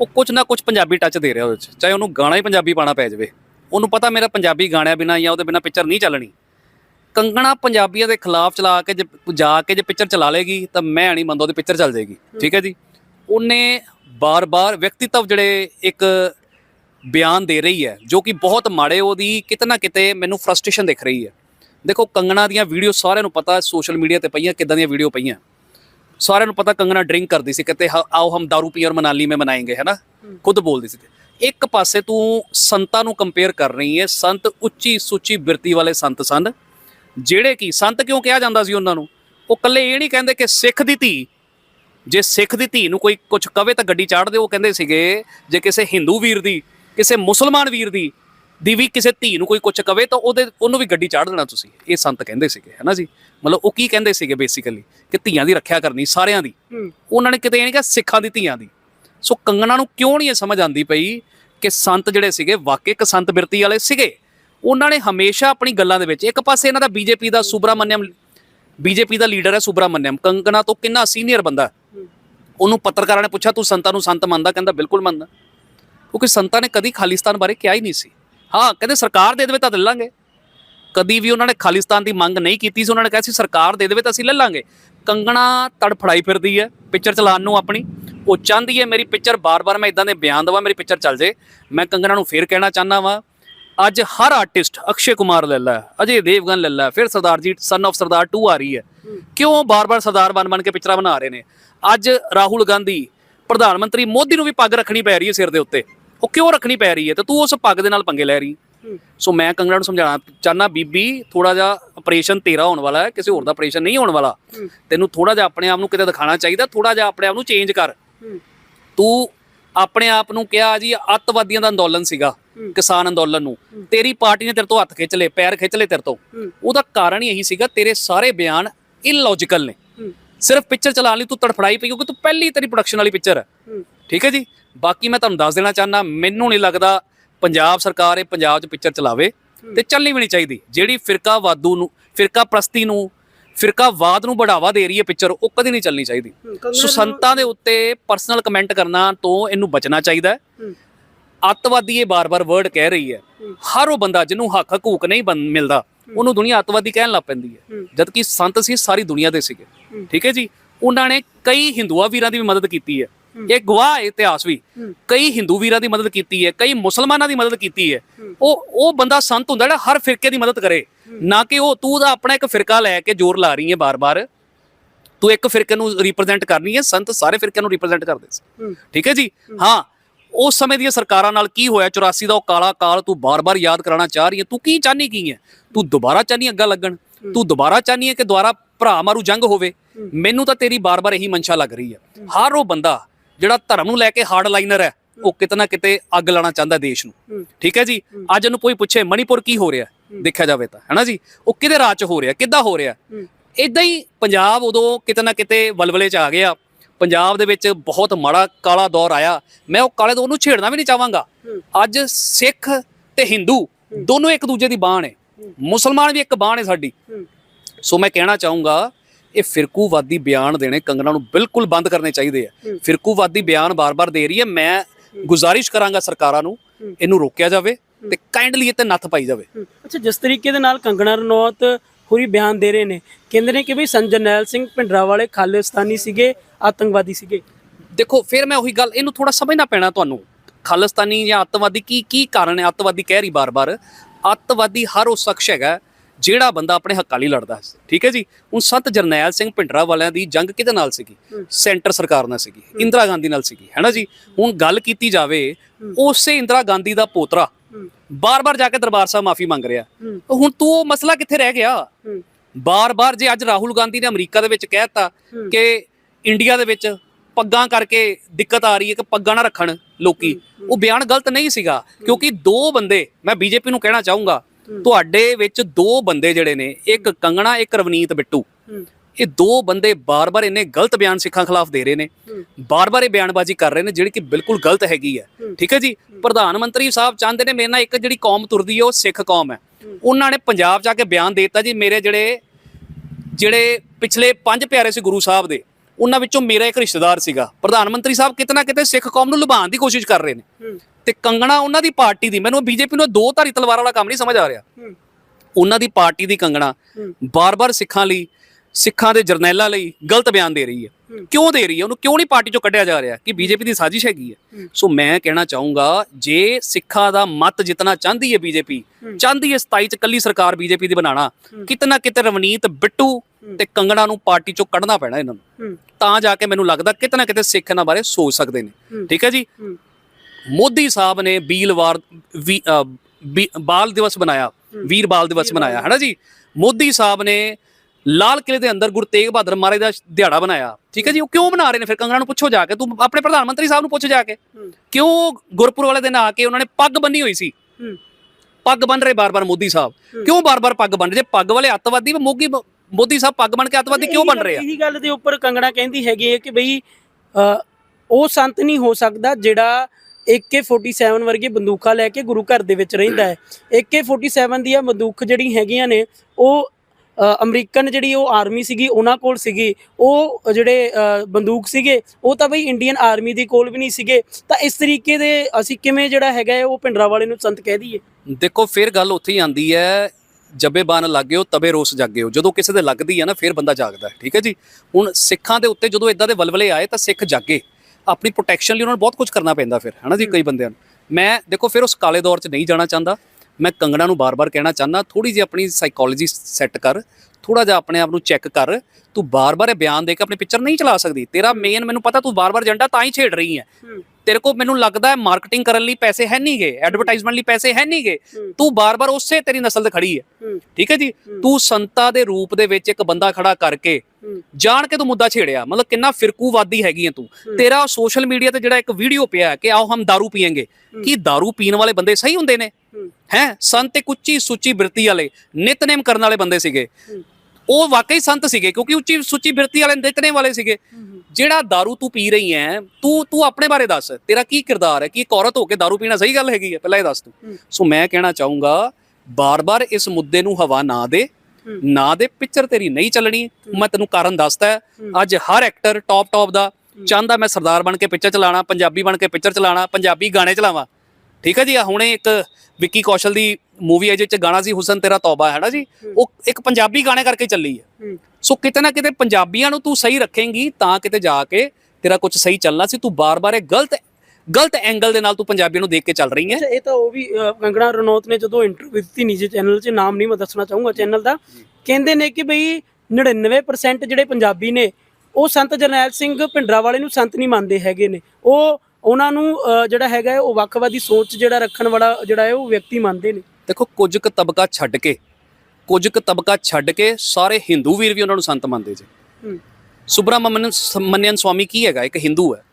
ਉਹ ਕੁਝ ਨਾ ਕੁਝ ਪੰਜਾਬੀ ਟੱਚ ਦੇ ਰਿਹਾ ਉਹਦੇ ਚ। ਚਾਹੇ ਉਹਨੂੰ ਗਾਣਾ ਹੀ ਪੰਜਾਬੀ ਪਾਣਾ ਪੈ ਜਾਵੇ। ਉਹਨੂੰ ਪਤਾ ਮੇਰਾ ਪੰਜਾਬੀ ਗਾਣਿਆਂ ਬਿਨਾ ਜਾਂ ਉਹਦੇ ਬਿਨਾ ਪਿਕਚਰ ਨਹੀਂ ਚੱਲਣੀ। ਕੰਗਣਾ ਪੰਜਾਬੀਆਂ ਦੇ ਖਿਲਾਫ ਚਲਾ ਕੇ ਜੇ ਜਾ ਕੇ ਜੇ ਪਿਕਚਰ ਚਲਾ ਲੇਗੀ ਤਾਂ ਮੈਂ ਨਹੀਂ ਮੰਨਦਾ ਉਹਦੀ ਪਿਕਚਰ ਚੱਲ ਜਾਏਗੀ। ਠੀਕ ਹੈ ਜੀ? ਉਹਨੇ ਬਾਰ-ਬਾਰ ਵਿਅਕਤੀਤਵ ਜਿਹੜੇ ਇੱਕ ਬਿਆਨ ਦੇ ਰਹੀ ਹੈ ਜੋ ਕਿ ਬਹੁਤ ਮਾੜੇ ਉਹਦੀ ਕਿਤੇ ਨਾ ਕਿਤੇ ਮੈਨੂੰ ਫਰਸਟ੍ਰੇਸ਼ਨ ਦਿਖ ਰਹੀ ਹੈ। ਦੇਖੋ ਕੰਗਣਾ ਦੀਆਂ ਵੀਡੀਓ ਸਾਰਿਆਂ ਨੂੰ ਪਤਾ ਸੋਸ਼ਲ ਮੀਡੀਆ ਤੇ ਪਈਆਂ ਕਿੱਦਾਂ ਦੀਆਂ ਵੀਡੀਓ ਪਈਆਂ। ਸਾਰਿਆਂ ਨੂੰ ਪਤਾ ਕੰਗਣਾ ਡਰਿੰਕ ਕਰਦੀ ਸੀ ਕਿਤੇ ਹ- ਆਓ ਹਮ दारू ਪੀ ਔਰ ਮਨਾਲੀ ਮੇ ਮਨਾਏਂਗੇ ਹੈ ਨਾ? ਖੁਦ ਬੋਲਦੀ ਸੀ। ਇੱਕ ਪਾਸੇ ਤੂੰ ਸੰਤਾਂ ਨੂੰ ਕੰਪੇਅਰ ਕਰ ਰਹੀ ਹੈ ਸੰਤ ਉੱਚੀ ਸੁੱਚੀ ਬਿਰਤੀ ਵਾਲੇ ਸੰਤ ਸਨ ਜਿਹੜੇ ਕੀ ਸੰਤ ਕਿਉਂ ਕਿਹਾ ਜਾਂਦਾ ਸੀ ਉਹਨਾਂ ਨੂੰ? ਉਹ ਕੱਲੇ ਇਹ ਨਹੀਂ ਕਹਿੰਦੇ ਕਿ ਸਿੱਖ ਦੀ ਧੀ ਜੇ ਸਿੱਖ ਦੀ ਧੀ ਨੂੰ ਕੋਈ ਕੁਝ ਕਵੇ ਤਾਂ ਗੱਡੀ ਚਾੜਦੇ ਉਹ ਕਹਿੰਦੇ ਸੀਗੇ ਜੇ ਕਿਸੇ ਹਿੰਦੂ ਵੀਰ ਦੀ ਕਿਸੇ ਮੁਸਲਮਾਨ ਵੀਰ ਦੀ ਦੀ ਵੀ ਕਿਸੇ ਧੀ ਨੂੰ ਕੋਈ ਕੁਝ ਕਵੇ ਤਾਂ ਉਹਦੇ ਉਹਨੂੰ ਵੀ ਗੱਡੀ ਚਾੜ ਦੇਣਾ ਤੁਸੀਂ। ਇਹ ਸੰਤ ਕਹਿੰਦੇ ਸੀਗੇ ਹੈਨਾ ਜੀ? ਮਤਲਬ ਉਹ ਕੀ ਕਹਿੰਦੇ ਸੀਗੇ ਬੇਸਿਕਲੀ ਕਿ ਧੀਆਂ ਦੀ ਰੱਖਿਆ ਕਰਨੀ ਸਾਰਿਆਂ ਦੀ। ਉਹਨਾਂ ਨੇ ਕਿਤੇ ਇਹ ਨਹੀਂ ਕਿਹਾ ਸਿੱਖਾਂ ਦੀ ਧੀਆਂ ਦੀ। ਸੋ ਕੰਗਣਾ ਨੂੰ ਕਿਉਂ ਨਹੀਂ ਇਹ ਸਮਝ ਆਂਦੀ ਪਈ ਕਿ ਸੰਤ ਜਿਹੜੇ ਸੀਗੇ ਵਾਕਈ ਇੱਕ ਸੰਤ ਬਿਰਤੀ ਵਾਲੇ ਸੀਗੇ। ਉਹਨਾਂ ਨੇ ਹਮੇਸ਼ਾ ਆਪਣੀ ਗੱਲਾਂ ਦੇ ਵਿੱਚ ਇੱਕ ਪਾਸੇ ਇਹਨਾਂ ਦਾ ਬੀਜੇਪੀ ਦਾ ਸੁਬਰਾਮਨਿਅਮ ਬੀਜੇਪੀ ਦਾ ਲੀਡਰ ਹੈ ਸੁਬਰਾਮਨਿਅਮ। ਕੰਗਣਾ ਤੋਂ ਕਿੰਨਾ ਸੀਨੀਅਰ ਬੰਦਾ। ਉਹਨੂੰ ਪੱਤਰਕਾਰਾਂ ਨੇ ਪੁੱਛਿਆ ਤੂੰ ਸੰਤਾਂ ਨੂੰ ਸੰਤ ਮੰਨਦਾ? ਕਹਿੰਦਾ ਬਿਲਕੁਲ ਮੰਨਦਾ। ਕਿਉਂਕਿ ਸੰਤਾਂ ਨੇ ਕਦੀ ਖਾਲਿਸਤਾਨ ਬਾਰੇ ਕਿਹਾ ਹੀ ਨਹੀਂ ਸੀ। ਹਾਂ ਕਹਿੰਦੇ ਸਰਕਾਰ ਦੇ ਦੇਵੇ ਤਾਂ ਲੈ ਲਾਂਗੇ। ਕਦੀ ਵੀ ਉਹਨਾਂ ਨੇ ਖਾਲਿਸਤਾਨ ਦੀ ਮੰਗ ਨਹੀਂ ਕੀਤੀ ਸੀ ਉਹਨਾਂ ਨੇ ਕਿਹਾ ਸੀ ਸਰਕਾਰ ਦੇ ਦੇਵੇ ਤਾਂ ਅਸੀਂ ਲੈ ਲਾਂਗੇ। ਕੰਗਣਾ ਤੜਫੜਾਈ ਫਿਰਦੀ ਹੈ ਪਿਕਚਰ ਚਲਾਉਣ ਨੂੰ ਆਪਣੀ। ਉਹ ਚਾਹੁੰਦੀ ਹੈ ਮੇਰੀ ਪਿਕਚਰ ਬਾਰ-ਬਾਰ ਮੈਂ ਇਦਾਂ ਦੇ ਬਿਆਨ ਦਵਾਂ ਮੇਰੀ ਪਿਕਚਰ ਚੱਲ ਜੇ। ਮੈਂ ਕੰਗਣਾ ਨੂੰ ਫੇਰ ਕਹਿਣਾ ਚਾਹੁੰਦਾ ਵਾਂ ਅੱਜ ਹਰ ਆਰਟਿਸਟ ਅਕਸ਼ੇ ਕੁਮਾਰ ਲੈ ਲੈ ਅਜੇ ਦੇਵਗਨ ਲੈ ਲੈ ਫਿਰ ਸਰਦਾਰ ਜੀ ਸਨ of ਸਰਦਾਰ 2 ਆ ਰਹੀ ਹੈ। ਕਿਉਂ ਬਾਰ-ਬਾਰ ਸਰਦਾਰ ਬਣ ਬਣ ਕੇ ਪਿਕਚਰਾਂ ਬਣਾ ਰਹੇ ਨੇ? ਅੱਜ ਰਾਹੁਲ ਗਾਂਧੀ ਪ੍ਰਧਾਨ ਮੰਤਰੀ ਮੋਦੀ ਨੂੰ ਵੀ ਪੱਗ ਰੱਖਣੀ ਪੈ ਰਹੀ ਹੈ ਸਿਰ ਦੇ ਉੱਤੇ। ਉਹ ਕਿਉਂ ਰੱਖਣੀ ਪੈ ਰਹੀ ਹੈ? ਤੇ ਤੂੰ ਉਸ ਪੱਗ ਦੇ ਨਾਲ ਪੰਗੇ ਲੈ ਰਹੀ। ਸੋ ਮੈਂ ਕੰਗਣਾ ਨੂੰ ਸਮਝਾਉਣਾ ਚਾਹਨਾ ਬੀਬੀ ਥੋੜਾ ਜਿਹਾ ਆਪਰੇਸ਼ਨ ਤੇਰਾ ਹੋਣ ਵਾਲਾ ਹੈ ਕਿਸੇ ਹੋਰ ਦਾ ਆਪਰੇਸ਼ਨ ਨਹੀਂ ਹੋਣ ਵਾਲਾ। ਤੈਨੂੰ ਥੋੜਾ ਜਿਹਾ ਆਪਣੇ ਆਪ ਨੂੰ ਕਿਤੇ ਦਿਖਾਣਾ ਚਾਹੀਦਾ ਥੋੜਾ ਜਿਹਾ ਆਪਣੇ ਆਪ ਨੂੰ ਚੇਂਜ ਕਰ। ਤੂੰ ਆਪਣੇ ਆਪ ਨੂੰ ਕਿਹਾ ਜੀ ਅੱਤਵਾਦੀਆਂ ਦਾ ਅੰਦੋਲਨ ਸੀਗਾ ਕਿਸਾਨ ਅੰਦੋਲਨ ਨੂੰ। ਤੇਰੀ ਪਾਰਟੀ ਨੇ ਤੇਰੇ ਤੋਂ ਹੱਥ ਖਿੱਚ ਲਏ ਪੈਰ ਖਿੱਚ ਲਏ ਤੇਰੇ ਤੋਂ। ਉਹਦਾ ਕਾਰਨ ਹੀ ਇਹੀ ਸੀਗਾ ਤੇਰੇ ਸਾਰੇ ਬਿਆਨ ਇਲੌਜੀਕਲ ਨੇ। ਸਿਰਫ ਪਿਕਚਰ ਚਲਾਉਣ ਲਈ ਤੂੰ ਤੜਫੜਾਈ ਪਈ ਕਿਉਂਕਿ ਤੂੰ ਪਹਿਲੀ ਤੇਰੀ ਪ੍ਰੋਡਕਸ਼ਨ ਵਾਲੀ ਪਿਕਚਰ ਹੈ। ਠੀਕ ਹੈ ਜੀ? ਬਾਕੀ ਮੈਂ ਤੁਹਾਨੂੰ ਦੱਸ ਦੇਣਾ ਚਾਹੁੰਦਾ ਮੈਨੂੰ ਨਹੀਂ ਲੱਗਦਾ ਪੰਜਾਬ ਸਰਕਾਰ ਇਹ ਪੰਜਾਬ 'ਚ ਪਿਕਚਰ ਚਲਾਵੇ ਤੇ ਚੱਲਣੀ ਵੀ ਨਹੀਂ ਚਾਹੀਦੀ। ਜਿਹੜੀ ਫਿਰਕਾ ਵਾਦੂ ਨੂੰ ਫਿਰਕਾ ਪ੍ਰਸਤੀ ਨੂੰ ਫਿਰਕਾਵਾਦ ਨੂੰ ਬੜਾਵਾ ਦੇ ਰਹੀ ਹੈ ਪਿਕਚਰ ਉਹ ਕਦੀ ਨਹੀਂ ਚੱਲਣੀ ਚਾਹੀਦੀ। ਸੋ ਸੰਤਾਂ ਦੇ ਉੱਤੇ ਪਰਸਨਲ ਕਮੈਂਟ ਕਰਨਾ ਤੋਂ ਇਹਨੂੰ ਬਚਣਾ ਚਾਹੀਦਾ ਹੈ। ਅੱਤਵਾਦੀ ਇਹ ਬਾਰ-ਬਾਰ ਵਰਡ ਕਹਿ ਰਹੀ ਹੈ। ਹਰ ਉਹ ਬੰਦਾ ਜਿਹਨੂੰ ਹੱਕ ਹਕੂਕ ਨਹੀਂ ਮਿਲਦਾ ਉਹਨੂੰ ਦੁਨੀਆ ਅੱਤਵਾਦੀ ਕਹਿਣ ਲੱਗ ਪੈਂਦੀ ਹੈ। ਜਦ ਕਿ ਸੰਤ ਸੀ ਸਾਰੀ ਦੁਨੀਆ ਦੇ ਸੀਗੇ। ਠੀਕ ਹੈ ਜੀ? ਉਹਨਾਂ ਨੇ ਕਈ ਹਿੰਦੂਆ ਵੀਰਾਂ ਦੀ ਵੀ ਮਦਦ ਕੀਤੀ ਹੈ। ਇਹ ਗਵਾਹ ਹੈ ਇਤਿਹਾਸ ਵੀ। ਕਈ ਹਿੰਦੂ ਵੀਰਾਂ ਦੀ ਮਦਦ ਕੀਤੀ ਹੈ ਕਈ ਮੁਸਲਮਾਨਾਂ ਦੀ ਮਦਦ ਕੀਤੀ ਹੈ। ਉਹ ਉਹ ਬੰਦਾ ਸੰਤ ਹੁੰਦਾ ਜਿਹੜਾ ਹਰ ਫਿਰਕੇ ਦੀ ਮਦਦ ਕਰੇ। ਨਾ ਕਿ ਉਹ ਤੂੰ ਦਾ ਆਪਣਾ ਇੱਕ ਫਿਰਕਾ ਲੈ ਕੇ ਜ਼ੋਰ ਲਾ ਰਹੀ ਹੈ ਬਾਰ-ਬਾਰ। ਤੂੰ ਇੱਕ ਫਿਰਕੇ ਨੂੰ ਰਿਪਰੈਜ਼ੈਂਟ ਕਰਨੀ ਹੈ ਸੰਤ ਸਾਰੇ ਫਿਰਕਿਆਂ ਨੂੰ ਰਿਪਰੈਜ਼ੈਂਟ ਕਰਦੇ ਸੀ। ਠੀਕ ਹੈ ਜੀ? ਹਾਂ। ਉਸ ਸਮੇਂ ਦੀਆਂ ਸਰਕਾਰਾਂ ਨਾਲ ਕੀ ਹੋਇਆ? 84 ਦਾ ਉਹ ਕਾਲਾ ਕਾਲ ਤੂੰ ਬਾਰ-ਬਾਰ ਯਾਦ ਕਰਾਉਣਾ ਚਾਹ ਰਹੀ ਹੈ। ਤੂੰ ਕੀ ਚਾਹਨੀ ਕੀ ਹੈ? ਤੂੰ ਦੁਬਾਰਾ ਚਾਹਨੀ ਅੱਗਾ ਲੱਗਣ? ਤੂੰ ਦੁਬਾਰਾ ਚਾਹਨੀ ਹੈ ਕਿ ਦੁਬਾਰਾ ਭਰਾ ਮਾਰੂ ਜੰਗ ਹੋਵੇ? ਮੈਨੂੰ ਤਾਂ ਤੇਰੀ ਬਾਰ-ਬਾਰ ਇਹੀ ਮਨਸ਼ਾ ਲੱਗ ਰਹੀ ਹੈ। ਹਰ ਉਹ ਬੰਦਾ ਜਿਹੜਾ ਧਰਮ ਨੂੰ ਲੈ ਕੇ ਹਾਰਡ ਲਾਈਨਰ ਹੈ ਉਹ ਕਿਤੇ ਨਾ ਕਿਤੇ ਅੱਗ ਲਾਣਾ ਚਾਹੁੰਦਾ ਦੇਸ਼ ਨੂੰ। ਠੀਕ ਹੈ ਜੀ? ਅੱਜ ਉਹਨੂੰ ਕੋਈ ਪੁੱਛੇ ਮਣੀਪੁਰ ਕੀ ਹੋ ਰਿਹਾ? ਦੇਖਿਆ ਜਾਵੇ ਤਾਂ। ਹੈਨਾ ਜੀ? ਉਹ ਕਿਹਦੇ ਰਾਜ 'ਚ ਹੋ ਰਿਹਾ? ਕਿੱਦਾਂ ਹੋ ਰਿਹਾ? ਇਦਾਂ ਹੀ ਪੰਜਾਬ ਉਦੋਂ ਕਿਤੇ ਨਾ ਕਿਤੇ ਵਲਵਲੇ 'ਚ ਆ ਗਿਆ। ਪੰਜਾਬ ਦੇ ਵਿੱਚ ਬਹੁਤ ਮਾੜਾ ਕਾਲਾ ਦੌਰ ਆਇਆ। ਮੈਂ ਉਹ ਕਾਲੇ ਦੌਰ ਨੂੰ ਛੇੜਨਾ ਵੀ ਨਹੀਂ ਚਾਹਾਂਗਾ। ਅੱਜ ਸਿੱਖ ਤੇ ਹਿੰਦੂ ਦੋਨੋਂ ਇੱਕ ਦੂਜੇ ਦੀ ਬਾਹ ਨੇ। ਮੁਸਲਮਾਨ ਵੀ ਇੱਕ ਬਾਹ ਨੇ ਸਾਡੀ। ਸੋ ਮੈਂ ਕਹਿਣਾ ਚਾਹੂੰਗਾ ਇਹ ਫਿਰਕੂਵਾਦੀ ਬਿਆਨ ਦੇਣੇ ਕੰਗਣਾ ਨੂੰ ਬਿਲਕੁਲ ਬੰਦ ਕਰਨੇ ਚਾਹੀਦੇ ਆ। ਫਿਰਕੂਵਾਦੀ ਬਿਆਨ ਬਾਰ-ਬਾਰ ਦੇ ਰਹੀ ਹੈ। ਮੈਂ ਗੁਜ਼ਾਰਿਸ਼ ਕਰਾਂਗਾ ਸਰਕਾਰਾਂ ਨੂੰ ਇਹਨੂੰ ਰੋਕਿਆ ਜਾਵੇ ਤੇ ਕਾਈਂਡਲੀ ਇਹ ਤੇ ਨੱਥ ਪਾਈ ਜਾਵੇ। ਅੱਛਾ ਜਿਸ ਤਰੀਕੇ ਦੇ ਨਾਲ ਕੰਗਣਾ ਰਣੌਤ ਹੋਰੀ ਬਿਆਨ ਦੇ ਰਹੇ ਨੇ ਕਹਿੰਦੇ ਨੇ ਕਿ ਵੀ ਸੰਜਰਨੈਲ ਸਿੰਘ ਭਿੰਡਰਾ ਵਾਲੇ ਖਾਲਿਸਤਾਨੀ ਸੀਗੇ ਆਤੰਕਵਾਦੀ ਸੀਗੇ। ਦੇਖੋ ਫਿਰ ਮੈਂ ਉਹੀ ਗੱਲ ਇਹਨੂੰ ਥੋੜਾ ਸਮਝਣਾ ਪੈਣਾ ਤੁਹਾਨੂੰ। ਖਾਲਿਸਤਾਨੀ ਜਾਂ ਅੱਤਵਾਦੀ ਕੀ ਕੀ ਕਾਰਨ ਹੈ? ਅੱਤਵਾਦੀ ਕਹਿ ਰਹੀ ਬਾਰ-ਬਾਰ। ਅੱਤਵਾਦੀ ਹਰ ਉਹ ਸ਼ਖਸ ਹੈਗਾ ਜਿਹੜਾ ਬੰਦਾ ਆਪਣੇ ਹੱਕਾਂ ਲਈ ਲੜਦਾ ਹੈ ਠੀਕ ਹੈ ਜੀ? ਹੁਣ ਸੰਤ ਜਰਨੈਲ ਸਿੰਘ ਭਿੰਡਰਾ ਵਾਲਿਆਂ ਦੀ ਜੰਗ ਕਿਹਦੇ ਨਾਲ ਸੀਗੀ? ਸੈਂਟਰ ਸਰਕਾਰ ਨਾਲ ਸੀਗੀ ਇੰਦਰਾ ਗਾਂਧੀ ਨਾਲ ਸੀਗੀ ਹੈਨਾ ਜੀ? ਹੁਣ ਗੱਲ ਕੀਤੀ ਜਾਵੇ ਉਸੇ ਇੰਦਰਾ ਗਾਂਧੀ ਦਾ ਪੋਤਰਾ ਬਾਰ-ਬਾਰ ਜਾ ਕੇ ਦਰਬਾਰ ਸਾਹਿਬ ਮਾਫੀ ਮੰਗ ਰਿਹਾ। ਹੁਣ ਤੂੰ ਉਹ ਮਸਲਾ ਕਿੱਥੇ ਰਹਿ ਗਿਆ? ਬਾਰ-ਬਾਰ ਜੇ ਅੱਜ ਰਾਹੁਲ ਗਾਂਧੀ ਨੇ ਅਮਰੀਕਾ ਦੇ ਵਿੱਚ ਕਹਿਤਾ ਕਿ ਇੰਡੀਆ ਦੇ ਵਿੱਚ ਪੱਗਾਂ ਕਰਕੇ ਦਿੱਕਤ ਆ ਰਹੀ ਹੈ ਕਿ ਪੱਗਾਂ ਨਾ ਰੱਖਣ ਲੋਕੀ ਉਹ ਬਿਆਨ ਗਲਤ ਨਹੀਂ ਸੀਗਾ ਕਿਉਂਕਿ ਦੋ ਬੰਦੇ ਮੈਂ ਬੀਜੇਪੀ ਨੂੰ ਕਹਿਣਾ ਚਾਹੂੰਗਾ ਤੁਹਾਡੇ ਵਿੱਚ ਦੋ ਬੰਦੇ ਜਿਹੜੇ ਨੇ ਇੱਕ ਕੰਗਣਾ ਇੱਕ ਰਵਨੀਤ ਬਿੱਟੂ। ਇਹ ਦੋ ਬੰਦੇ ਬਾਰ-ਬਾਰ ਇਹਨੇ ਗਲਤ ਬਿਆਨ ਸਿੱਖਾਂ ਖਿਲਾਫ ਦੇ ਰਹੇ ਨੇ। ਬਾਰ-ਬਾਰ ਇਹ ਬਿਆਨਬਾਜ਼ੀ ਕਰ ਰਹੇ ਨੇ ਜਿਹੜੀ ਕਿ ਬਿਲਕੁਲ ਗਲਤ ਹੈਗੀ ਹੈ। ਠੀਕ ਹੈ ਜੀ? ਪ੍ਰਧਾਨ ਮੰਤਰੀ ਸਾਹਿਬ ਚਾਹੁੰਦੇ ਨੇ ਮੇਰੇ ਨਾਲ ਇੱਕ ਜਿਹੜੀ ਕੌਮ ਤੁਰਦੀ ਹੈ ਉਹ ਸਿੱਖ ਕੌਮ ਹੈ। ਉਹਨਾਂ ਨੇ ਪੰਜਾਬ ਜਾ ਕੇ ਬਿਆਨ ਦੇ ਦਿੱਤਾ ਜੀ ਮੇਰੇ ਜਿਹੜੇ ਜਿਹੜੇ ਪਿਛਲੇ ਪੰਜ ਪਿਆਰੇ ਸੀ ਗੁਰੂ ਸਾਹਿਬ ਦੇ ਉਹਨਾਂ ਵਿੱਚੋਂ ਮੇਰਾ ਇੱਕ ਰਿਸ਼ਤੇਦਾਰ ਸੀਗਾ। ਪ੍ਰਧਾਨ ਮੰਤਰੀ ਸਾਹਿਬ ਕਿਤਨਾ ਕਿਤੇ ਸਿੱਖ ਕੌਮ ਨੂੰ ਲੁਭਾਉਣ ਦੀ ਕੋਸ਼ਿਸ਼ ਕਰ ਰਹੇ ਨੇ। ਤੇ ਕੰਗਣਾ ਉਹਨਾਂ ਦੀ ਪਾਰਟੀ ਦੀ ਮੈਨੂੰ ਬੀਜੇਪੀ ਨੂੰ ਦੋ ਧਾਰੀ ਤਲਵਾਰ ਵਾਲਾ ਕੰਮ ਨਹੀਂ ਸਮਝ ਆ ਰਿਹਾ। ਉਹਨਾਂ ਦੀ ਪਾਰਟੀ ਦੀ ਕੰਗਣਾ ਬਾਰ-ਬਾਰ ਸਿੱਖਾਂ ਲਈ ਸਿੱਖਾਂ ਦੇ ਜਰਨੈਲਾਂ ਲਈ ਗਲਤ ਬਿਆਨ ਦੇ ਰਹੀ ਹੈ। ਕਿਉਂ ਦੇ ਰਹੀ ਹੈ? ਉਹਨੂੰ ਕਿਉਂ ਨਹੀਂ ਪਾਰਟੀ ਚੋਂ ਕੱਢਿਆ ਜਾ ਰਿਹਾ ਕਿ ਬੀਜੇਪੀ ਦੀ ਸਾਜ਼ਿਸ਼ ਹੈਗੀ ਹੈ? ਸੋ ਮੈਂ ਕਹਿਣਾ ਚਾਹੂੰਗਾ ਜੇ ਸਿੱਖਾਂ ਦਾ ਮਤ ਜਿਤਨਾ ਚਾਹੁੰਦੀ ਹੈ ਬੀਜੇਪੀ ਚਾਹੁੰਦੀ ਹੈ 27 ਚ ਕੱਲੀ ਸਰਕਾਰ ਬੀਜੇਪੀ ਦੀ ਬਣਾਉਣਾ ਕਿਤਨਾ ਕਿਤੇ ਰਵਨੀਤ ਬਿੱਟੂ ਤੇ ਕੰਗਣਾ ਨੂੰ ਪਾਰਟੀ ਚੋਂ ਕੱਢਣਾ ਪੈਣਾ ਇਹਨਾਂ ਨੂੰ। ਤਾਂ ਜਾ ਕੇ ਮੈਨੂੰ ਲੱਗਦਾ ਕਿਤਨਾ ਕਿਤੇ ਸਿੱਖ ਇਹਨਾਂ ਬਾਰੇ ਸੋਚ ਸਕਦੇ ਨੇ। ਠੀਕ ਹੈ ਜੀ? ਮੋਦੀ ਸਾਹਿਬ ਨੇ ਬੀਲਵਾਰ ਬਾਲ ਦਿਵਸ ਬਣਾਇਆ ਵੀਰ ਬਾਲ ਦਿਵਸ ਬਣਾਇਆ ਹੈ ਨਾ ਜੀ? ਮੋਦੀ ਸਾਹਿਬ ਨੇ ਲਾਲ ਕਿਲੇ ਦੇ ਅੰਦਰ ਗੁਰੂ ਤੇਗ ਬਹਾਦਰ ਮਹਾਰਾਜ ਦਾ ਦਿਹਾੜਾ ਬਣਾਇਆ ਠੀਕ ਹੈ ਜੀ? ਉਹ ਕਿਉਂ ਬਣਾ ਰਹੇ ਨੇ? ਫਿਰ ਕੰਗਣਾ ਨੂੰ ਪੁੱਛੋ ਜਾ ਕੇ। ਤੂੰ ਆਪਣੇ ਪ੍ਰਧਾਨ ਮੰਤਰੀ ਸਾਹਿਬ ਨੂੰ ਪੁੱਛ ਜਾ ਕੇ। ਕਿਉਂ ਗੁਰਪੁਰ ਵਾਲੇ ਦਿਨ ਆ ਕੇ ਉਹਨਾਂ ਨੇ ਪੱਗ ਬੰਨੀ ਹੋਈ ਸੀ? ਪੱਗ ਬੰਨ ਰਹੇ ਬਾਰ-ਬਾਰ ਮੋਦੀ ਸਾਹਿਬ। ਕਿਉਂ ਬਾਰ-ਬਾਰ ਪੱਗ ਬੰਨ ਰਹੇ? ਜੇ ਪੱਗ ਵਾਲੇ ਅੱਤਵਾਦੀ ਮੋਗੀ ਮੋਦੀ ਸਾਹਿਬ ਪੱਗ ਬਣ ਕੇ ਅੱਤਵਾਦੀ ਕਿਉਂ ਬਣ ਰਹੇ ਆ? ਇਹੀ ਗੱਲ ਦੇ ਉੱਪਰ ਕੰਗਣਾ ਕਹਿੰਦੀ ਹੈਗੀ ਹੈ ਕਿ ਬਈ ਉਹ ਸੰਤ ਨਹੀਂ ਹੋ ਸਕਦਾ ਜਿਹੜਾ AK47 ਵਰਗੀ ਬੰਦੂਕਾਂ ਲੈ ਕੇ ਗੁਰੂ ਘਰ ਦੇ ਵਿੱਚ ਰਹਿੰਦਾ ਹੈ। AK47 ਦੀਆਂ ਬੰਦੂਕ ਜਿਹੜੀ ਹੈਗੀਆਂ ਨੇ, ਉਹ ਅਮਰੀਕਨ ਜਿਹੜੀ ਉਹ ਆਰਮੀ ਸੀਗੀ, ਉਹਨਾਂ ਕੋਲ ਸੀਗੀ। ਉਹ ਜਿਹੜੇ ਬੰਦੂਕ ਸੀਗੇ, ਉਹ ਤਾਂ ਬਈ ਇੰਡੀਅਨ ਆਰਮੀ ਦੇ ਕੋਲ ਵੀ ਨਹੀਂ ਸੀਗੇ। ਤਾਂ ਇਸ ਤਰੀਕੇ ਦੇ ਅਸੀਂ ਕਿਵੇਂ ਜਿਹੜਾ ਹੈਗਾ ਹੈ, ਉਹ ਭਿੰਡਰਾ ਵਾਲੇ ਨੂੰ ਸੰਤ ਕਹਿ ਦਈਏ? ਦੇਖੋ, ਫਿਰ ਗੱਲ ਉੱਥੇ ਹੀ ਆਂਦੀ ਹੈ ਜਬੇ ਬਾਨ ਲੱਗਿਓ ਤਬੇ ਰੋਸ ਜਾਗਿਓ। ਜਦੋਂ ਕਿਸੇ ਦੇ ਲੱਗਦੀ ਹੈ ਨਾ, ਫਿਰ ਬੰਦਾ ਜਾਗਦਾ ਠੀਕ ਹੈ ਜੀ? ਹੁਣ ਸਿੱਖਾਂ ਦੇ ਉੱਤੇ ਜਦੋਂ ਇਦਾਂ ਦੇ ਵਲਵਲੇ ਆਏ, ਤਾਂ ਸਿੱਖ ਜਾਗੇ। ਆਪਣੀ ਪ੍ਰੋਟੈਕਸ਼ਨ ਲਈ ਉਹਨਾਂ ਨੂੰ ਬਹੁਤ ਕੁਝ ਕਰਨਾ ਪੈਂਦਾ ਫਿਰ ਹਨਾ ਜੀ ਕਈ ਬੰਦਿਆਂ ਨੂੰ। ਮੈਂ ਦੇਖੋ ਫਿਰ ਉਸ ਕਾਲੇ ਦੌਰ 'ਚ ਨਹੀਂ ਜਾਣਾ ਚਾਹੁੰਦਾ। ਮੈਂ ਕੰਗਣਾ ਨੂੰ ਬਾਰ-ਬਾਰ ਕਹਿਣਾ ਚਾਹੁੰਦਾ ਥੋੜੀ ਜਿਹੀ ਆਪਣੀ ਸਾਈਕੋਲੋਜੀ ਸੈੱਟ ਕਰ ਥੋੜਾ ਜਿਹਾ ਆਪਣੇ ਆਪ ਨੂੰ ਚੈੱਕ ਕਰ ਤੂੰ ਬਾਰ-ਬਾਰ ਇਹ ਬਿਆਨ ਦੇ ਕੇ ਆਪਣੀ ਪਿਕਚਰ ਨਹੀਂ ਚਲਾ ਸਕਦੀ। ਤੇਰਾ ਮੇਨ ਮੈਨੂੰ ਪਤਾ ਤੂੰ ਬਾਰ-ਬਾਰ ਏਜੰਡਾ ਤਾਂ ਹੀ ਛੇੜ ਰਹੀ ਹੈ। ਹੂੰ ਤੇਰੇ ਕੋਲ ਮੈਨੂੰ ਲੱਗਦਾ ਹੈ ਮਾਰਕੀਟਿੰਗ ਕਰਨ ਲਈ ਪੈਸੇ ਹੈ ਨਹੀਂਗੇ ਐਡਵਰਟਾਈਜ਼ਮੈਂਟ ਲਈ ਪੈਸੇ ਹੈ ਨਹੀਂਗੇ ਹੂੰ। ਤੂੰ ਬਾਰ-ਬਾਰ ਉਸੇ ਤੇਰੀ ਨਸਲ ਤੇ ਖੜੀ ਹੈ ਹੂੰ ਠੀਕ ਹੈ ਜੀ ਹੂੰ। ਤੂੰ ਸੰਤਾ ਦੇ ਰੂਪ ਦੇ ਵਿੱਚ ਇੱਕ ਬੰਦਾ ਖੜਾ ਕਰਕੇ ਹੂੰ ਜਾਣ ਕੇ ਤੂੰ ਮੁੱਦਾ ਛੇੜਿਆ ਮਤਲਬ ਕਿੰਨਾ ਫਿਰਕੂਵਾਦੀ ਹੈਗੀ ਹੈ ਤੂੰ ਹੂੰ। ਤੇਰਾ ਸੋਸ਼ਲ ਮੀਡੀਆ ਤੇ ਜਿਹੜਾ ਇੱਕ ਵੀਡੀਓ ਪਿਆ ਹੈ ਕਿ ਆਓ ਹਮ दारू ਪੀਏਂਗੇ ਹੂੰ। ਕੀ दारू ਪੀਣ ਵਾਲੇ ਬੰਦੇ ਸਹੀ ਹੁੰਦੇ ਨੇ ਹੂੰ ਹੈ ਸੰਤ ਇੱਕ ਉੱਚੀ ਸੁੱਚੀ ਬਿਰਤੀ ਵਾਲੇ ਨਿਤਨੇਮ ਕਰਨ ਵਾਲੇ ਬੰਦੇ ਸੀਗੇ ਹੂੰ। ਉਹ ਵਾਕਈ ਸੰਤ ਸੀਗੇ ਕਿਉਂਕਿ ਉੱਚੀ ਸੁੱਚੀ ਬਿਰਤੀ ਵਾਲੇ ਨਿਤਨੇਮ ਵਾਲੇ ਸੀਗੇ ਹੂੰ ਜਿਹੜਾ दारू ਤੂੰ ਪੀ ਰਹੀ ਹੈ ਤੂੰ ਤੂੰ ਆਪਣੇ ਬਾਰੇ ਦੱਸ ਤੇਰਾ ਕੀ ਕਿਰਦਾਰ ਹੈ ਕੀ ਇੱਕ ਔਰਤ ਹੋ ਕੇ दारू ਪੀਣਾ ਸਹੀ ਗੱਲ ਹੈਗੀ ਹੈ ਪਹਿਲਾਂ ਇਹ ਦੱਸ ਤੂੰ ਹੂੰ। ਸੋ ਮੈਂ ਕਹਿਣਾ ਚਾਹੂੰਗਾ ਬਾਰ-ਬਾਰ ਇਸ ਮੁੱਦੇ ਨੂੰ ਹਵਾ ਨਾ ਦੇ ਹੂੰ। ਨਾ ਦੇ ਪਿਕਚਰ ਤੇਰੀ ਨਹੀਂ ਚੱਲਣੀ ਮੈਂ ਤੈਨੂੰ ਕਾਰਨ ਦੱਸਦਾ ਹੈ। ਹੂੰ। ਅੱਜ ਹਰ ਐਕਟਰ ਟੌਪ ਟੌਪ ਦਾ ਚਾਹੁੰਦਾ ਮੈਂ ਸਰਦਾਰ ਬਣ ਕੇ ਪਿਕਚਰ ਚਲਾਣਾ ਪੰਜਾਬੀ ਬਣ ਕੇ ਪਿਕਚਰ ਚਲਾਣਾ ਪੰਜਾਬੀ ਗਾਣੇ ਚਲਾਵਾਂ ਠੀਕ ਹੈ ਜੀ ਆ ਹੁਣੇ ਇੱਕ ਵਿੱਕੀ ਕੌਸ਼ਲ ਦੀ ਮੂਵੀ ਹੈ ਜਿਹਦੇ ਚ ਗਾਣਾ ਸੀ ਹੁਸਨ ਤੇਰਾ ਤੌਬਾ ਹੈ ਨਾ ਜੀ? ਉਹ ਇੱਕ ਪੰਜਾਬੀ ਗਾਣੇ ਕਰਕੇ ਚੱਲੀ ਹੈ। ਸੋ ਕਿਤੇ ਨਾ ਕਿਤੇ ਪੰਜਾਬੀਆਂ ਨੂੰ ਤੂੰ ਸਹੀ ਰੱਖੇਂਗੀ ਤਾਂ ਕਿਤੇ ਜਾ ਕੇ ਤੇਰਾ ਕੁਝ ਸਹੀ ਚੱਲਣਾ ਸੀ ਤੂੰ ਬਾਰ-ਬਾਰ ਇਹ ਗਲਤ ਗਲਤ ਐਂਗਲ ਦੇ ਨਾਲ ਤੂੰ ਪੰਜਾਬੀਆਂ ਨੂੰ ਦੇਖ ਕੇ ਚੱਲ ਰਹੀ ਹੈ। ਇਹ ਤਾਂ ਉਹ ਵੀ ਕੰਗਣਾ ਰਣੌਤ ਨੇ ਜਦੋਂ ਇੰਟਰਵਿਊ ਦਿੱਤੀ ਨਿੱਜੀ ਚੈਨਲ 'ਚ ਨਾਮ ਨਹੀਂ ਮੈਂ ਦੱਸਣਾ ਚਾਹੂੰਗਾ ਚੈਨਲ ਦਾ। ਕਹਿੰਦੇ ਨੇ ਕਿ ਬਈ 99% ਜਿਹੜੇ ਪੰਜਾਬੀ ਨੇ ਉਹ ਸੰਤ ਜਰਨੈਲ ਸਿੰਘ ਭਿੰਡਰਾ ਵਾਲੇ ਨੂੰ ਸੰਤ ਨਹੀਂ ਮੰਨਦੇ ਹੈਗੇ ਨੇ। ਉਹ ਉਹਨਾਂ ਨੂੰ ਜਿਹੜਾ ਹੈਗਾ ਉਹ ਵੱਖਵਾਦੀ ਸੋਚ ਜਿਹੜਾ ਰੱਖਣ ਵਾਲਾ ਜਿਹੜਾ ਹੈ ਉਹ ਵਿਅਕਤੀ ਮੰਨਦੇ ਨੇ। ਦੇਖੋ ਕੁਝ ਕੁ ਤਬਕਾ ਛੱਡ ਕੇ ਕੁਝ ਕੁ ਤਬਕਾ ਛੱਡ ਕੇ ਸਾਰੇ ਹਿੰਦੂ ਵੀਰ ਵੀ ਉਹਨਾਂ ਨੂੰ ਸੰਤ ਮੰਨਦੇ ਜੀ। ਹੂੰ। ਸੁਬਰਾਮਨਿਅਨ ਮੰਨਿਆਨ ਸਵਾਮੀ ਕੀ ਹੈਗਾ? ਇੱਕ ਹਿੰਦੂ ਹੈ।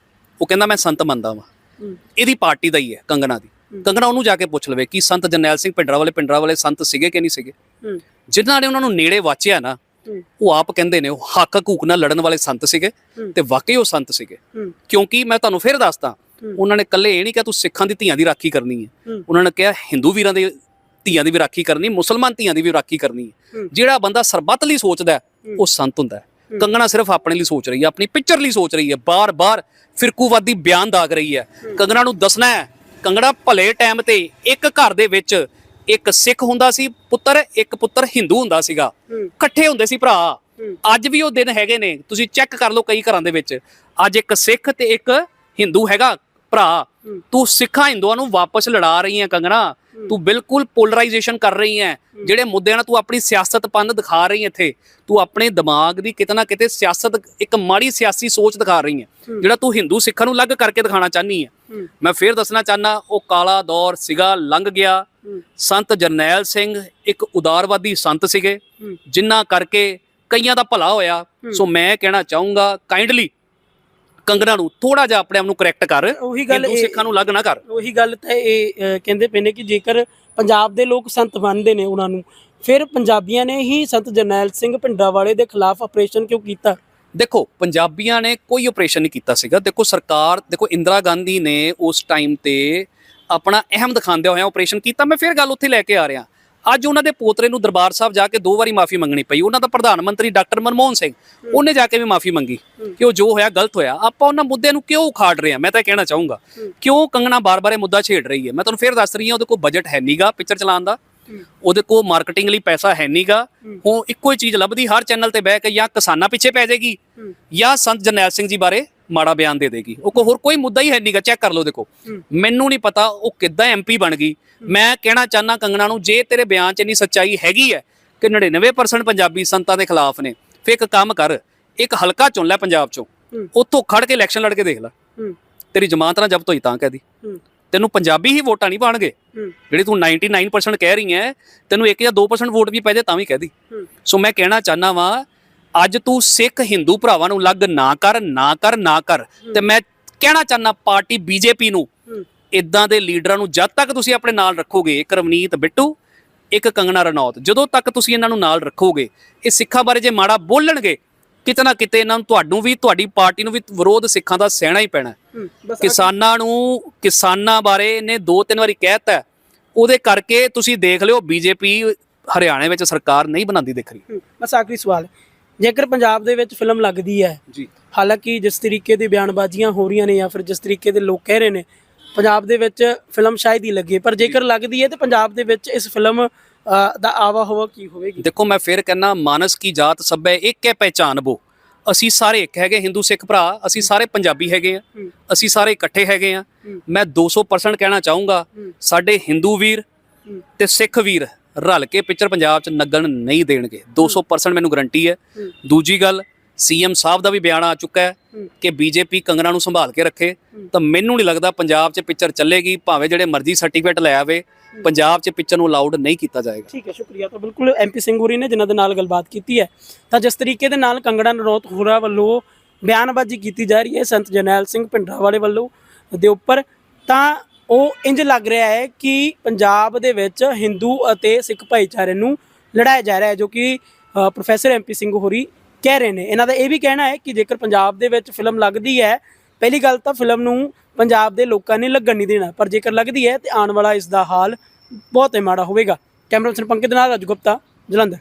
ਉਹ ਕਹਿੰਦਾ ਮੈਂ ਸੰਤ ਮੰਨਦਾ ਵਾਂ। ਇਹਦੀ ਪਾਰਟੀ ਦਾ ਹੀ ਹੈ ਕੰਗਣਾ ਦੀ। ਕੰਗਣਾ ਉਹਨੂੰ ਜਾ ਕੇ ਪੁੱਛ ਲਵੇ ਕਿ ਸੰਤ ਜਰਨੈਲ ਸਿੰਘ ਪਿੰਡਰਾ ਵਾਲੇ ਪਿੰਡਰਾ ਵਾਲੇ ਸੰਤ ਸੀਗੇ ਕਿ ਨਹੀਂ ਸੀਗੇ? ਜਿਨ੍ਹਾਂ ਨੇ ਉਹਨਾਂ ਨੂੰ ਨੇੜੇ ਵਾਚਿਆ ਨਾ ਉਹ ਆਪ ਕਹਿੰਦੇ ਨੇ ਉਹ ਹੱਕ ਹਕੂਕ ਨਾਲ ਲੜਨ ਵਾਲੇ ਸੰਤ ਸੀਗੇ। ਤੇ ਵਾਕਈ ਉਹ ਸੰਤ ਸੀਗੇ। ਕਿਉਂਕਿ ਮੈਂ ਤੁਹਾਨੂੰ ਫੇਰ ਦੱਸਦਾ। ਉਹਨਾਂ ਨੇ ਇਕੱਲੇ ਇਹ ਨਹੀਂ ਕਿਹਾ ਤੂੰ ਸਿੱਖਾਂ ਦੀ ਧੀਆਂ ਦੀ ਰਾਖੀ ਕਰਨੀ ਹੈ। ਉਹਨਾਂ ਨੇ ਕਿਹਾ ਹਿੰਦੂ ਵੀਰਾਂ ਦੇ ਧੀਆਂ ਦੀ ਵੀ ਰਾਖੀ ਕਰਨੀ ਮੁਸਲਮਾਨ ਧੀਆਂ ਦੀ ਵੀ ਰਾਖੀ ਕਰਨੀ। ਜਿਹੜਾ ਬੰਦਾ ਸਰਬੱਤ ਲਈ ਸੋਚਦਾ ਉਹ ਸੰਤ ਹੁੰਦਾ ਹੈ। ਹੂੰ। ਕੰਗਣਾ ਸਿਰਫ ਆਪਣੇ ਲਈ ਸੋਚ ਰਹੀ ਹੈ ਆਪਣੀ ਪਿਕਚਰ ਲਈ ਸੋਚ ਰਹੀ ਹੈ। ਬਾਰ-ਬਾਰ ਫਿਰਕੂਵਾਦੀ ਬਿਆਨ ਦਾਗ ਰਹੀ ਹੈ। ਕੰਗਣਾ ਨੂੰ ਦੱਸਣਾ ਹੈ ਕੰਗਣਾ ਭਲੇ ਟਾਈਮ ਤੇ ਇੱਕ ਘਰ ਦੇ ਵਿੱਚ ਇੱਕ ਸਿੱਖ ਹੁੰਦਾ ਸੀ ਪੁੱਤਰ ਇੱਕ ਪੁੱਤਰ ਹਿੰਦੂ ਹੁੰਦਾ ਸੀਗਾ। ਇਕੱਠੇ ਹੁੰਦੇ ਸੀ ਭਰਾ। ਅੱਜ ਵੀ ਉਹ ਦਿਨ ਹੈਗੇ ਨੇ। ਤੁਸੀਂ ਚੈੱਕ ਕਰ ਲਓ ਕਈ ਘਰਾਂ ਦੇ ਵਿੱਚ। ਅੱਜ ਇੱਕ ਸਿੱਖ ਤੇ ਇੱਕ ਹਿੰਦੂ ਹੈਗਾ ਭਰਾ। ਤੂੰ ਸਿੱਖਾਂ ਹਿੰਦੂਆਂ ਨੂੰ ਵਾਪਸ ਲੜਾ ਰਹੀ ਹੈ ਕੰਗਣਾ। ਤੂੰ ਬਿਲਕੁਲ ਪੋਲਰਾਈਜੇਸ਼ਨ ਕਰ ਰਹੀ ਹੈ। ਜਿਹੜੇ ਮੁੱਦਿਆਂ ਨਾਲ ਤੂੰ ਆਪਣੀ ਸਿਆਸਤ ਪੰਨ ਦਿਖਾ ਰਹੀ ਹੈ ਇੱਥੇ ਤੂੰ ਆਪਣੇ ਦਿਮਾਗ ਦੀ ਕਿਤੇ ਨਾ ਕਿਤੇ ਸਿਆਸਤ ਇੱਕ ਮਾੜੀ ਸਿਆਸੀ ਸੋਚ ਦਿਖਾ ਰਹੀ ਹੈ। ਜਿਹੜਾ ਤੂੰ ਹਿੰਦੂ ਸਿੱਖਾਂ ਨੂੰ ਅਲੱਗ ਕਰਕੇ ਦਿਖਾਣਾ ਚਾਹਨੀ ਹੂੰ ਮੈਂ ਫੇਰ ਦੱਸਣਾ ਚਾਹਨਾ ਉਹ ਕਾਲਾ ਦੌਰ ਸੀਗਾ ਲੰਘ ਗਿਆ। ਸੰਤ ਜਰਨੈਲ ਸਿੰਘ ਇੱਕ ਉਦਾਰਵਾਦੀ ਸੰਤ ਸੀਗੇ ਜਿਨ੍ਹਾਂ ਕਰਕੇ ਕਈਆਂ ਦਾ ਭਲਾ ਹੋਇਆ। ਸੋ ਮੈਂ ਕਹਿਣਾ ਚਾਹੂੰਗਾ ਕਾਈਂਡਲੀ ਕੰਗਣਾ ਨੂੰ ਥੋੜਾ ਜਿਹਾ ਆਪਣੇ ਆਪ ਨੂੰ ਕਰੈਕਟ ਕਰ ਉਹੀ ਗੱਲ ਹਿੰਦੂ ਇਹ- ਸਿੱਖਾਂ ਨੂੰ ਲੱਗ ਨਾ ਕਰ। ਉਹੀ ਗੱਲ ਤਾਂ ਇਹ ਕਹਿੰਦੇ ਪਏ ਨੇ ਕਿ ਜੇਕਰ ਪੰਜਾਬ ਦੇ ਲੋਕ ਸੰਤ ਮੰਨਦੇ ਨੇ ਉਹਨਾਂ ਨੂੰ ਫਿਰ ਪੰਜਾਬੀਆਂ ਨੇ ਹੀ ਸੰਤ ਜਰਨੈਲ ਸਿੰਘ ਭਿੰਡਰਾ ਵਾਲੇ ਦੇ ਖਿਲਾਫ ਆਪਰੇਸ਼ਨ ਕਿਉਂ ਕੀਤਾ? ਦੇਖੋ, ਪੰਜਾਬੀਆਂ ਨੇ ਕੋਈ ਆਪਰੇਸ਼ਨ ਨਹੀਂ ਕੀਤਾ ਸੀਗਾ। ਦੇਖੋ, ਸਰਕਾਰ, ਦੇਖੋ, ਇੰਦਰਾ ਗਾਂਧੀ ਨੇ ਉਸ ਟਾਈਮ ਤੇ ਆਪਣਾ ਅਹਿਮ ਦਿਖਾਉਂਦੇ ਹੋਇਆ ਆਪਰੇਸ਼ਨ ਕੀਤਾ। ਮੈਂ ਫਿਰ ਗੱਲ ਉੱਥੇ ਲੈ ਕੇ ਆ ਰਿਹਾ। ਅੱਜ ਉਹਨਾਂ ਦੇ ਪੋਤਰੇ ਨੂੰ ਦਰਬਾਰ ਸਾਹਿਬ ਜਾ ਕੇ ਦੋ ਵਾਰੀ ਮਾਫੀ ਮੰਗਣੀ ਪਈ। ਉਹਨਾਂ ਦਾ ਪ੍ਰਧਾਨ ਮੰਤਰੀ ਡਾਕਟਰ ਮਨਮੋਹਨ ਸਿੰਘ, ਉਹਨੇ ਜਾ ਕੇ ਵੀ ਮਾਫੀ ਮੰਗੀ ਕਿ ਉਹ ਜੋ ਹੋਇਆ ਗਲਤ ਹੋਇਆ। ਆਪਾਂ ਉਹਨਾਂ ਮੁੱਦਿਆਂ ਨੂੰ ਕਿਉਂ ਉਖਾੜ ਰਹੇ ਹਾਂ? ਮੈਂ ਤਾਂ ਇਹ ਕਹਿਣਾ ਚਾਹੂੰਗਾ। ਕਿਉਂ ਕੰਗਣਾ ਬਾਰ-ਬਾਰ ਇਹ ਮੁੱਦਾ ਛੇੜ ਰਹੀ ਹੈ? ਮੈਂ ਤੁਹਾਨੂੰ ਫਿਰ ਦੱਸ ਰਹੀ ਹਾਂ, ਉਹਦੇ ਕੋਲ ਬਜਟ ਹੈ ਨਹੀਂਗਾ ਪਿਕਚਰ ਚਲਾਉਣ ਦਾ। ਉਹਦੇ ਕੋਲ ਮਾਰਕੀਟਿੰਗ ਲਈ ਪੈਸਾ ਹੈ ਨਹੀਂਗਾ ਉਹ ਇੱਕੋ ਹੀ ਚੀਜ਼ ਲੱਭਦੀ ਹਰ ਚੈਨਲ ਤੇ ਬਹਿ ਕੇ ਜਾਂ ਕਿਸਾਨਾਂ ਪਿੱਛੇ ਪੈ ਜਾਏਗੀ ਜਾਂ ਸੰਤ ਜਰਨੈਲ ਸਿੰਘ ਜੀ ਬਾਰੇ ਮਾੜਾ ਬਿਆਨ ਦੇ ਦੇਗੀ। ਉਹ ਕੋ ਹੋਰ ਕੋਈ ਮੁੱਦਾ ਹੀ ਹੈ ਨਹੀਂਗਾ ਚੈੱਕ ਕਰ ਲਓ ਦੇਖੋ। ਮੈਨੂੰ ਨਹੀਂ ਪਤਾ ਉਹ ਕਿੱਦਾਂ ਐਮਪੀ ਬਣ ਗਈ। ਮੈਂ ਕਹਿਣਾ ਚਾਹਨਾ ਕੰਗਣਾ ਨੂੰ ਜੇ ਤੇਰੇ ਬਿਆਨ 'ਚ ਇੰਨੀ ਸੱਚਾਈ ਹੈਗੀ ਹੈ ਕਿ 99% ਪੰਜਾਬੀ ਸੰਤਾਂ ਦੇ ਖਿਲਾਫ ਨੇ ਫੇਰ ਇੱਕ ਕੰਮ ਕਰ ਇੱਕ ਹਲਕਾ ਚੁਣ ਲੈ ਪੰਜਾਬ 'ਚੋਂ। ਉੱਥੋਂ ਖੜ ਕੇ ਇਲੈਕਸ਼ਨ ਲੜ ਕੇ ਦੇਖ ਲੈ। ਤੇਰੀ ਜਮਾਨਤ ਨਾਲ ਜ਼ਬਤ ਹੋਈ ਤਾਂ ਕਹਦੀ ਤੈਨੂੰ ਪੰਜਾਬੀ ਹੀ ਵੋਟਾਂ ਨਹੀਂ ਪਾਣਗੇ। ਜਿਹੜੀ ਤੂੰ 99% ਕਹਿ ਰਹੀ ਹੈ ਤੈਨੂੰ 1 ਜਾਂ 2% ਵੋਟ ਵੀ ਪੈ ਜਾਏ ਤਾਂ ਵੀ ਕਹਦੀ ਹੂੰ। ਸੋ ਮੈਂ ਕਹਿਣਾ ਚਾਹਨਾ ਵਾਂ ਅੱਜ ਤੂੰ ਸਿੱਖ ਹਿੰਦੂ ਭਰਾਵਾਂ ਨੂੰ ਲੱਗ ਨਾ ਕਰ ਨਾ ਕਰ ਨਾ ਕਰ। ਤੇ ਮੈਂ ਕਹਿਣਾ ਚਾਹਨਾ ਪਾਰਟੀ ਬੀਜੇਪੀ ਨੂੰ ਇਦਾਂ ਦੇ ਲੀਡਰਾਂ ਨੂੰ ਜਦ ਤੱਕ ਤੁਸੀਂ ਆਪਣੇ ਨਾਲ ਰੱਖੋਗੇ ਇੱਕ ਰਵਨੀਤ ਬਿੱਟੂ ਇੱਕ ਕੰਗਣਾ ਰਣੌਤ ਜਦੋਂ ਤੱਕ ਤੁਸੀਂ ਇਹਨਾਂ ਨੂੰ ਨਾਲ ਰੱਖੋਗੇ ਇਹ ਸਿੱਖਾਂ ਬਾਰੇ ਜੇ ਮਾੜਾ ਬੋਲਣਗੇ ਕਿਤੇ ਨਾ ਕਿਤੇ ਇਹਨਾਂ ਨੂੰ ਤੁਹਾਨੂੰ ਵੀ ਤੁਹਾਡੀ ਪਾਰਟੀ ਨੂੰ ਵੀ ਵਿਰੋਧ ਸਿੱਖਾਂ ਦਾ ਸਹਿਣਾ ਹੀ ਪੈਣਾ ਕਿਸਾਨਾਂ ਨੂੰ ਕਿਸਾਨਾਂ ਬਾਰੇ ਇਹਨੇ ਦੋ ਤਿੰਨ ਵਾਰੀ ਕਹਿਤਾ। ਉਹਦੇ ਕਰਕੇ ਤੁਸੀਂ ਦੇਖ ਲਿਓ ਬੀਜੇਪੀ ਹਰਿਆਣੇ ਵਿੱਚ ਸਰਕਾਰ ਨਹੀਂ ਬਣਾਉਂਦੀ ਦਿਖ ਰਹੀ। ਬਸ ਆਖਰੀ ਸਵਾਲ। ਜੇਕਰ ਪੰਜਾਬ ਦੇ ਵਿੱਚ ਫਿਲਮ ਲੱਗਦੀ ਹੈ ਜੀ। ਹਾਲਾਂਕਿ ਜਿਸ ਤਰੀਕੇ ਦੀ ਬਿਆਨਬਾਜ਼ੀਆਂ ਹੋ ਰਹੀਆਂ ਨੇ ਜਾਂ ਫਿਰ ਜਿਸ ਤਰੀਕੇ ਦੇ ਲੋਕ ਕਹਿ ਰਹੇ ਨੇ ਪੰਜਾਬ ਦੇ ਵਿੱਚ ਫਿਲਮ ਸ਼ਾਇਦ ਹੀ ਲੱਗੇ ਪਰ ਜੇਕਰ ਲੱਗਦੀ ਹੈ ਤੇ ਪੰਜਾਬ ਦੇ ਵਿੱਚ ਇਸ ਫਿਲਮ ਦਾ ਆਵਾ ਹਵਾ ਕੀ ਹੋਵੇਗੀ ਦੇਖੋ ਮੈਂ ਫਿਰ ਕਹਿੰਨਾ ਮਾਨਸ ਕੀ ਜਾਤ ਸਭੈ ਇੱਕ ਹੈ ਪਹਿਚਾਨਬੋ ਅਸੀਂ ਸਾਰੇ ਇੱਕ ਹੈਗੇ ਹਿੰਦੂ ਸਿੱਖ ਭਰਾ ਅਸੀਂ ਸਾਰੇ ਪੰਜਾਬੀ ਹੈਗੇ ਆ ਅਸੀਂ ਸਾਰੇ ਇਕੱਠੇ ਹੈਗੇ ਆ। ਮੈਂ 200% ਕਹਿਣਾ ਚਾਹੂੰਗਾ। ਸਾਡੇ ਹਿੰਦੂ ਵੀਰ। ਤੇ ਸਿੱਖ ਵੀਰ ਰਲ ਕੇ ਪਿਕਚਰ ਪੰਜਾਬ 'ਚ ਨਗਣ ਨਹੀਂ ਦੇਣਗੇ 200% ਮੈਨੂੰ ਗਰੰਟੀ ਹੈ। ਦੂਜੀ ਗੱਲ ਸੀਐਮ ਸਾਹਿਬ ਦਾ ਵੀ ਬਿਆਨ ਆ ਚੁੱਕਾ ਹੈ। ਕਿ ਬੀਜੇਪੀ ਕੰਗਣਾ ਨੂੰ ਸੰਭਾਲ ਕੇ ਰੱਖੇ। ਤਾਂ ਮੈਨੂੰ ਨਹੀਂ ਲੱਗਦਾ ਪੰਜਾਬ 'ਚ ਪਿਕਚਰ ਚੱਲੇਗੀ ਭਾਵੇਂ ਜਿਹੜੇ ਮਰਜ਼ੀ ਸਰਟੀਫਿਕੇਟ ਲੈ ਆਵੇ ਪੰਜਾਬ 'ਚ ਪਿਕਚਰ ਨੂੰ ਅਲਾਉਡ ਨਹੀਂ ਕੀਤਾ ਜਾਏਗਾ। ਠੀਕ ਹੈ ਸ਼ੁਕਰੀਆ। ਤਾਂ ਬਿਲਕੁਲ ਐਮਪੀ ਸਿੰਘ ਹੋਰੀ ਨੇ ਜਿਨ੍ਹਾਂ ਦੇ ਨਾਲ ਗੱਲਬਾਤ ਕੀਤੀ ਹੈ। ਤਾਂ ਜਿਸ ਤਰੀਕੇ ਦੇ ਨਾਲ ਕੰਗੜਾ ਨਰੋਤ ਹੋਰਾ ਵੱਲੋਂ ਬਿਆਨਬਾਜ਼ੀ ਕੀਤੀ ਜਾ ਰਹੀ ਹੈ ਸੰਤ ਜਰਨੈਲ ਸਿੰਘ ਭਿੰਡਰਾਵਾਲੇ ਵੱਲੋਂ ਦੇ ਉੱਪਰ ਤਾਂ ਉਹ ਇੰਜ ਲੱਗ ਰਿਹਾ ਹੈ ਕਿ ਪੰਜਾਬ ਦੇ ਵਿੱਚ ਹਿੰਦੂ ਅਤੇ ਸਿੱਖ ਭਾਈਚਾਰੇ ਨੂੰ ਲੜਾਇਆ ਜਾ ਰਿਹਾ ਹੈ ਜੋ ਕਿ ਅ, ਪ੍ਰੋਫੈਸਰ ਐਮਪੀ ਸਿੰਘ ਹੋਰੀ ਕਹਿ ਰਹੇ ਨੇ। ਇਹਨਾਂ ਦਾ ਇਹ ਵੀ ਕਹਿਣਾ ਹੈ ਕਿ ਜੇਕਰ ਪੰਜਾਬ ਦੇ ਵਿੱਚ ਫਿਲਮ ਲੱਗਦੀ ਹੈ ਪਹਿਲੀ ਗੱਲ ਤਾਂ ਫਿਲਮ ਨੂੰ ਪੰਜਾਬ ਦੇ ਲੋਕਾਂ ਨੇ ਲੱਗਣ ਨਹੀਂ ਦੇਣਾ, ਪਰ ਜੇਕਰ ਲੱਗਦੀ ਹੈ ਤੇ ਆਉਣ ਵਾਲਾ ਇਸ ਦਾ ਹਾਲ ਬਹੁਤ ਹੀ ਮਾੜਾ ਹੋਵੇਗਾ। ਕੈਮਰਾ ਪਰਸਨ ਪੰਕਜ ਦੇ ਨਾਲ ਰਾਜੂ ਗੁਪਤਾ, ਜਲੰਧਰ।